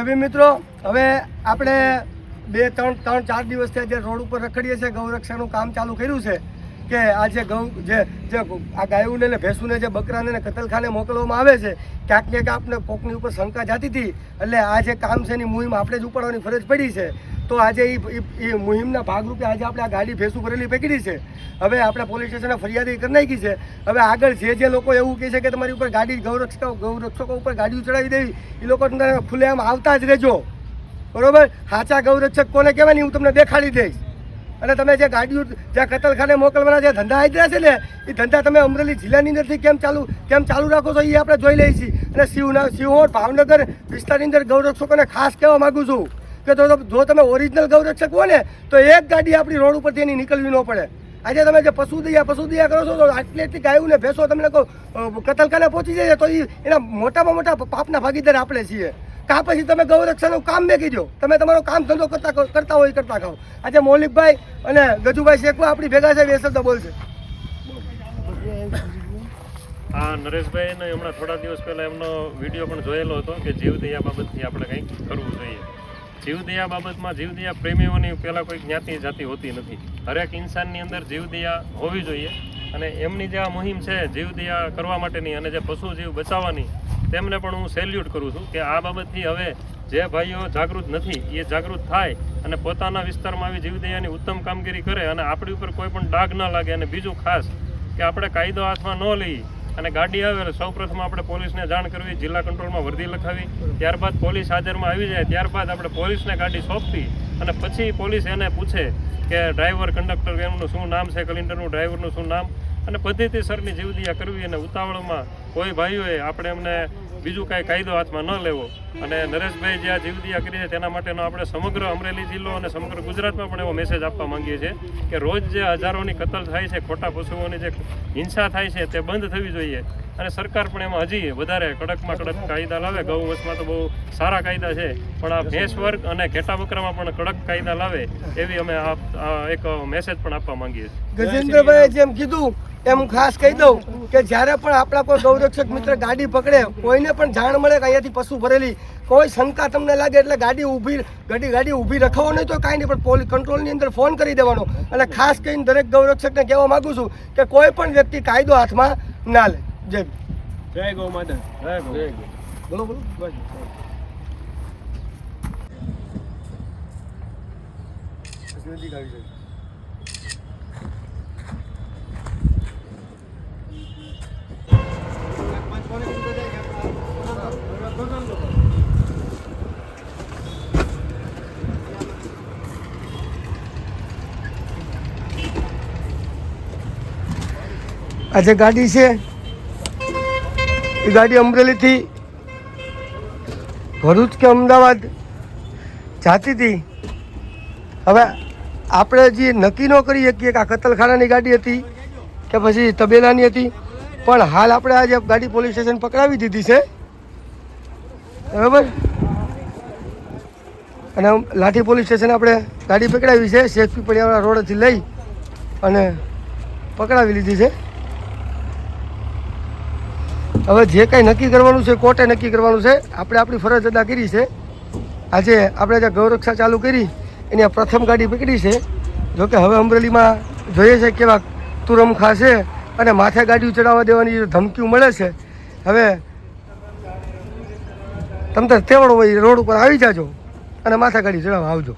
જય મિત્રો, હવે આપણે બે, ત્રણ ત્રણ, ચાર દિવસથી જે રોડ ઉપર રખડીએ છીએ, ગૌરક્ષાનું કામ ચાલુ કર્યું છે કે આ જે ગૌ, જે જે આ ગાયોને ને ભેંસુને જે બકરાને ને કતલખાને મોકલવામાં આવે છે, ક્યાંક ને ક્યાંક આપણે કોકની ઉપર શંકા જાતી હતી. એટલે આ જે કામ છે એની મુહિમ આપણે જ ઉપાડવાની ફરજ પડી છે. તો આજે એ મુહિમના ભાગરૂપે આજે આપણે આ ગાડી ફેસું ભરેલી પકડી છે. હવે આપણે પોલીસ સ્ટેશને ફરિયાદી કરી નાખી છે. હવે આગળ જે જે લોકો એવું કહે છે કે તમારી ઉપર ગાડી ગૌરક્ષકો ગૌરક્ષકો ઉપર ગાડીઓ ચડાવી દેવી એ લોકો તમને ખુલ્લેઆમ આવતા જ રહેજો. બરોબર? સાચા ગૌરક્ષક કોને કહેવાય હું તમને દેખાડી દઈશ. અને તમે જે ગાડીઓ જ્યાં કતલખાને મોકલવાના જે ધંધા આદરા છે ને એ ધંધા તમે અમરેલી જિલ્લાની અંદરથી કેમ ચાલુ કેમ ચાલુ રાખો છો એ આપણે જોઈ લઈએ છીએ અને શિવના સિહોર ભાવનગર વિસ્તારની અંદર ગૌરક્ષકોને ખાસ કહેવા માગું છું. કે જો જો તમે ઓરિજિનલ ગૌરક્ષક હો ને તો એક ગાડી આપણી રોડ ઉપરથી એની નીકળવી ન પડે. આજે તમે જે પશુ દયા પશુ દયા કરો છો, તો આટલી એટલી ગાયું ને ભેંસો તમને કહો કતલખાને પહોંચી જાય તો એ એના મોટામાં મોટા પાપના ભાગીદાર આપણે છીએ. કાં પછી તમે ગૌરક્ષાનું કામ મેકી દો. તમે તમારો કામ ધંધો કરતા કરતા હોય કરતા ખાઓ. આજે મૌલિકભાઈ અને ગજુભાઈ શેખવા આપણી ભેગા છે, વેસલ તો બોલશે. આ નરેશભાઈ, ને હમણાં થોડા દિવસ પહેલા એમનો વીડિયો પણ જોયેલો હતો કે જીવદયા બાબતથી આપણે કંઈક કરવું જોઈએ. જીવદયા બાબતમાં જીવદયા પ્રેમીઓની પહેલાં કોઈ જ્ઞાતિ જાતિ હોતી નથી. હરેક ઇન્સાનની અંદર જીવદયા હોવી જોઈએ અને એમની જે આ મુહિમ છે જીવદયા કરવા માટેની અને જે પશુ જીવ બચાવવાની, તેમને પણ હું સેલ્યુટ કરું છું કે આ બાબતથી હવે જે ભાઈઓ જાગૃત નથી, એ જાગૃત થાય અને પોતાના વિસ્તારમાં આવી જીવદયાની ઉત્તમ કામગીરી કરે અને આપણી ઉપર કોઈ પણ ડાઘ ન લાગે અને બીજું ખાસ કે આપણે કાયદો હાથમાં ન લઈએ અને ગાડી આવે સૌ સૌપ્રથમ આપણે પોલીસને જાણ કરવી, જિલ્લા કંટ્રોલમાં વર્દી લખાવી, ત્યારબાદ પોલીસ હાજરમાં આવી જાય, ત્યારબાદ આપણે પોલીસને ગાડી સોંપવી અને પછી પોલીસ એને પૂછે કે ડ્રાઈવર, કંડક્ટર, એમનું શું નામ છે કલિન્ડરનું ડ્રાઈવરનું શું નામ અને પદ્ધતિસરની જીવદિયા કરવી અને ઉતાવળમાં કોઈ ભાઈઓએ આપણે એમને બીજું કાંઈ કાયદો હાથમાં ન લેવો. અને નરેશભાઈ જે આ જીવદિયા કરી છે તેના માટેનો આપણે સમગ્ર અમરેલી જિલ્લો અને સમગ્ર ગુજરાતમાં પણ એવો મેસેજ આપવા માંગીએ છીએ કે રોજ જે હજારોની કતલ થાય છે, ખોટા પશુઓની જે હિંસા થાય છે, તે બંધ થવી જોઈએ. અને સરકાર પણ એમાં હજી વધારે કડકમાં કડક કાયદા લાવે. ગૌ વંશમાં તો બહુ સારા કાયદા છે, પણ આ ભેંસ વર્ગ અને ઘેટા બકરામાં પણ કડક કાયદા લાવે એવી અમે આ આ એક મેસેજ પણ આપવા માંગીએ છીએ. ગજેન્દ્રભાઈએ જેમ કીધું એમ ખાસ કહી દઉં કે જ્યારે પણ આપણા કોઈ ગૌરક્ષક મિત્ર ગાડી પકડે કોઈને પણ જાણ મળે કે અહીંયાથી પશુ ભરેલી કોઈ શંકા તમને લાગે એટલે ગાડી ઊભી ગાડી ગાડી ઊભી રખાવો નહીં તો કાંઈ નહીં પણ પોલીસ કંટ્રોલની અંદર ફોન કરી દેવાનો. અને ખાસ કરીને દરેક ગૌરક્ષકને કહેવા માગું છું કે કોઈ પણ વ્યક્તિ કાયદો હાથમાં ના લે. જય જય ગૌ માતા. જય ગૌ. બોલો બોલો. બસ. આ જે ગાડી છે, એ ગાડી અમરેલીથી ભરૂચ કે અમદાવાદ જાતી હતી. હવે આપણે જે નક્કી ન કરી શકીએ કે આ કતલખાનાની ગાડી હતી કે પછી તબેલાની હતી. પણ હાલ આપણે આજે ગાડી પોલીસ સ્ટેશન પકડાવી દીધી છે. બરાબર? અને લાઠી પોલીસ સ્ટેશન આપણે ગાડી પકડાવી છે. શેખપી પડિયાવાળા રોડથી લઈ અને પકડાવી લીધી છે. હવે જે કાંઈ નક્કી કરવાનું છે, કોર્ટે નક્કી કરવાનું છે, આપણે આપણી ફરજ અદા કરી છે. આજે આપણે જે ગૌરક્ષા ચાલુ કરી, એની આ પ્રથમ ગાડી પકડી છે. જોકે હવે અમરેલીમાં જોઈએ છે કેવા તુરમખા છે અને માથે ગાડીઓ ચડાવવા દેવાની ધમકીઓ મળે છે. હવે તમે તો તેવડો હોય, રોડ ઉપર આવી જાજો અને માથે ગાડી ચડાવવા આવજો.